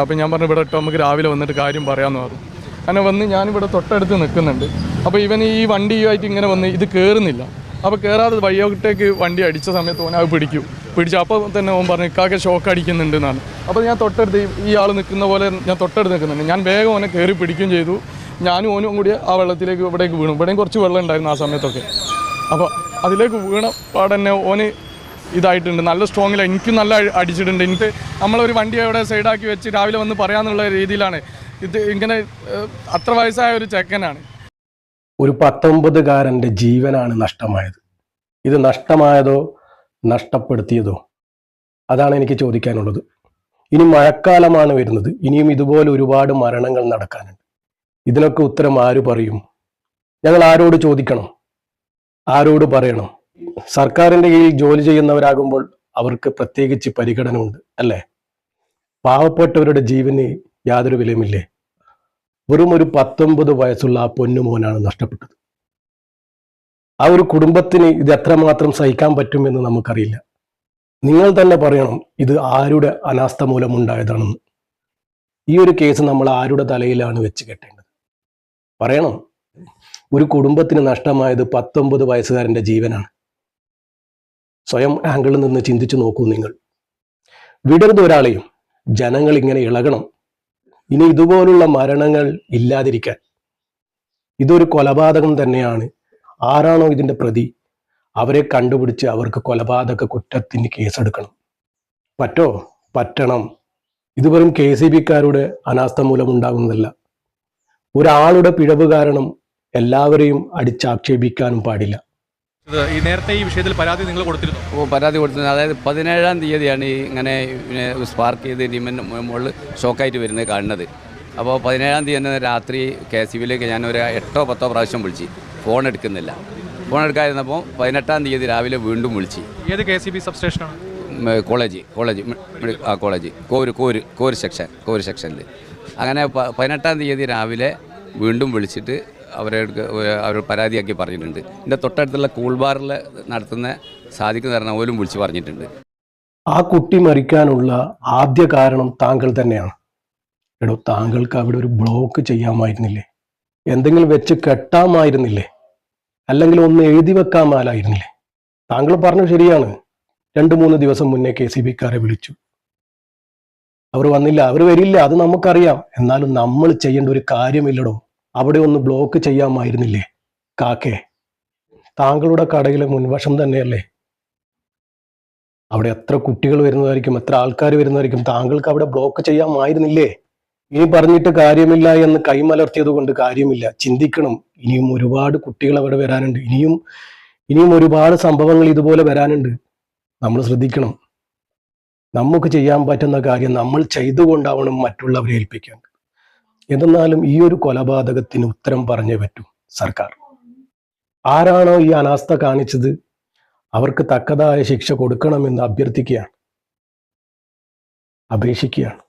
അപ്പോൾ ഞാൻ പറഞ്ഞു ഇവിടെ ഇട്ടോ നമുക്ക് രാവിലെ വന്നിട്ട് കാര്യം പറയാമെന്ന് പറഞ്ഞു. അങ്ങനെ വന്ന് ഞാനിവിടെ തൊട്ടടുത്ത് നിൽക്കുന്നുണ്ട്. അപ്പോൾ ഇവൻ ഈ വണ്ടിയുമായിട്ട് ഇങ്ങനെ വന്ന് ഇത് കയറുന്നില്ല അപ്പോൾ കയറാതെ വയ്യോട്ടേക്ക് വണ്ടി അടിച്ച സമയത്ത് ഓൻ അത് പിടിക്കും. പിടിച്ചു അപ്പോൾ തന്നെ ഓൻ പറഞ്ഞു ഇക്കാക്കെ ഷോക്ക് അടിക്കുന്നുണ്ട് എന്നാണ്. അപ്പോൾ ഞാൻ തൊട്ടടുത്ത് ഈ- ആൾ നിൽക്കുന്ന പോലെ ഞാൻ തൊട്ടടുത്ത് നിൽക്കുന്നുണ്ട്. ഞാൻ വേഗം ഓനെ കയറി പിടിക്കുകയും ചെയ്തു. ഞാനും ഓനും കൂടി ആ വെള്ളത്തിലേക്ക് ഇവിടേക്ക് വീണു. ഇവിടെയും കുറച്ച് വെള്ളം ഉണ്ടായിരുന്നു ആ സമയത്തൊക്കെ. അപ്പോൾ അതിലേക്ക് വീണ പാടന്നെ ഓന് ഇതായിട്ടുണ്ട്. നല്ല സ്ട്രോങ്ങിൽ എനിക്കും നല്ല അടി- അടിച്ചിട്ടുണ്ട്. എനിക്ക് നമ്മളൊരു വണ്ടി അവിടെ സൈഡാക്കി വെച്ച് രാവിലെ വന്ന് പറയാന്നുള്ള രീതിയിലാണ്. ഇത് ഇങ്ങനെ അത്ര വയസ്സായ ഒരു ചെക്കനാണ്. ഒരു പത്തൊമ്പതുകാരന്റെ ജീവനാണ് നഷ്ടമായത്. ഇത് നഷ്ടമായതോ നഷ്ടപ്പെടുത്തിയതോ? അതാണ് എനിക്ക് ചോദിക്കാനുള്ളത്. ഇനി മഴക്കാലമാണ് വരുന്നത്. ഇനിയും ഇതുപോലെ ഒരുപാട് മരണങ്ങൾ നടക്കാനുണ്ട്. ഇതിനൊക്കെ ഉത്തരം ആര് പറയും? ഞങ്ങൾ ആരോട് ചോദിക്കണം? ആരോട് പറയണം? സർക്കാരിന്റെ കീഴിൽ ജോലി ചെയ്യുന്നവരാകുമ്പോൾ അവർക്ക് പ്രത്യേകിച്ച് പരിഗണന ഉണ്ട് അല്ലേ? പാവപ്പെട്ടവരുടെ ജീവന് യാതൊരു വിലയുമില്ലേ? വെറും ഒരു പത്തൊമ്പത് വയസ്സുള്ള ആ പൊന്നുമോനാണ് നഷ്ടപ്പെട്ടത്. ആ ഒരു കുടുംബത്തിന് ഇത് എത്രമാത്രം സഹിക്കാൻ പറ്റുമെന്ന് നമുക്കറിയില്ല. നിങ്ങൾ തന്നെ പറയണം ഇത് ആരുടെ അനാസ്ഥ മൂലമുണ്ടായതാണെന്ന്. ഈ ഒരു കേസ് നമ്മൾ ആരുടെ തലയിലാണ് വെച്ച് കെട്ടേണ്ടത്? പറയണം ഒരു കുടുംബത്തിന് നഷ്ടമായത് പത്തൊമ്പത് വയസ്സുകാരന്റെ ജീവനാണ്. സ്വയം ആംഗിളിൽ നിന്ന് ചിന്തിച്ചു നോക്കൂ നിങ്ങൾ. വിടരുത് ഒരാളെയും ജനങ്ങൾ ഇങ്ങനെ ഇളകണം. ഇനി ഇതുപോലുള്ള മരണങ്ങൾ ഇല്ലാതിരിക്കാൻ. ഇതൊരു കൊലപാതകം തന്നെയാണ്. ആരാണോ ഇതിന്റെ പ്രതി? അവരെ കണ്ടുപിടിച്ച് അവർക്ക് കൊലപാതക കുറ്റത്തിന് കേസെടുക്കണം. പറ്റോ? പറ്റണം. ഇത് വെറും കെ സി ബിക്കാരുടെ അനാസ്ഥ മൂലമുണ്ടാകുന്നതല്ല ഒരാളുടെ പിഴവ് കാരണം എല്ലാവരെയും അടിച്ചാക്ഷേപിക്കാനും പാടില്ല. ഈ നേരത്തെ ഈ വിഷയത്തിൽ പരാതി നിങ്ങൾ കൊടുത്തിരുന്നു? ഓ പരാതി കൊടുത്തിരുന്നു. അതായത് പതിനേഴാം തീയതിയാണ് ഈ ഇങ്ങനെ സ്പാർക്ക് ചെയ്ത് ടീമിന്റെ മുകളിൽ ഷോക്കായിട്ട് വരുന്നത് കാണുന്നത്. അപ്പോൾ പതിനേഴാം തീയതി തന്നെ രാത്രി കെ സി ബിയിലേക്ക് ഞാൻ ഒരു എട്ടോ പത്തോ പ്രാവശ്യം വിളിച്ചു. ഫോൺ എടുക്കുന്നില്ല. ഫോൺ എടുക്കാതിരുന്നപ്പോൾ പതിനെട്ടാം തീയതി രാവിലെ വീണ്ടും വിളിച്ചു. ഏത് കെ സി ബി സബ്സ്റ്റേഷനാണ് സ്റ്റേഷനാണ് കോളേജ് കോളേജ് ആ college. Core core core section core സെക്ഷനിൽ അങ്ങനെ പതിനെട്ടാം തീയതി രാവിലെ വീണ്ടും വിളിച്ചിട്ട് അവരെ അവർ പരാതിയാക്കി പറഞ്ഞിട്ടുണ്ട്. എന്റെ തൊട്ടടുത്തുള്ള കൂൾബാറിൽ നടത്തുന്ന സാധിക്കുന്ന കാരണം പോലും വിളിച്ച് പറഞ്ഞിട്ടുണ്ട്. ആ കുട്ടി മരിക്കാനുള്ള ആദ്യ കാരണം താങ്കൾ തന്നെയാണ്. എടോ താങ്കൾക്ക് അവിടെ ഒരു ബ്ലോക്ക് ചെയ്യാമായിരുന്നില്ലേ? എന്തെങ്കിലും വെച്ച് കെട്ടാമായിരുന്നില്ലേ? അല്ലെങ്കിൽ ഒന്ന് എഴുതി വെക്കാമാലായിരുന്നില്ലേ? താങ്കൾ പറഞ്ഞു ശരിയാണ്. രണ്ട് മൂന്ന് ദിവസം മുന്നേ കെ സി ബിക്കാരെ വിളിച്ചു. അവർ വന്നില്ല അവർ വരില്ല അത് നമുക്കറിയാം. എന്നാലും നമ്മൾ ചെയ്യേണ്ട ഒരു കാര്യമില്ലടോ. അവിടെ ഒന്ന് ബ്ലോക്ക് ചെയ്യാമായിരുന്നില്ലേ? കാക്കേ താങ്കളുടെ കടയിലെ മുൻവശം തന്നെയല്ലേ? അവിടെ എത്ര കുട്ടികൾ വരുന്നതായിരിക്കും എത്ര ആൾക്കാർ വരുന്നതായിരിക്കും താങ്കൾക്ക് അവിടെ ബ്ലോക്ക് ചെയ്യാമായിരുന്നില്ലേ? ഇനി പറഞ്ഞിട്ട് കാര്യമില്ല എന്ന് കൈമലർത്തിയത് കൊണ്ട് കാര്യമില്ല. ചിന്തിക്കണം ഇനിയും ഒരുപാട് കുട്ടികൾ അവിടെ വരാനുണ്ട്. ഇനിയും ഇനിയും ഒരുപാട് സംഭവങ്ങൾ ഇതുപോലെ വരാനുണ്ട്. നമ്മൾ ശ്രദ്ധിക്കണം. നമുക്ക് ചെയ്യാൻ പറ്റുന്ന കാര്യം നമ്മൾ ചെയ്തുകൊണ്ടാവണം മറ്റുള്ളവരെ ഏൽപ്പിക്കാൻ. എന്തെന്നാലും ഈ ഒരു കൊലപാതകത്തിന് ഉത്തരം പറഞ്ഞേ പറ്റൂ സർക്കാർ. ആരാണോ ഈ അനാസ്ഥ കാണിച്ചത്? അവർക്ക് തക്കതായ ശിക്ഷ കൊടുക്കണമെന്ന് അഭ്യർത്ഥിക്കുകയാണ്. അപേക്ഷിക്കുകയാണ്.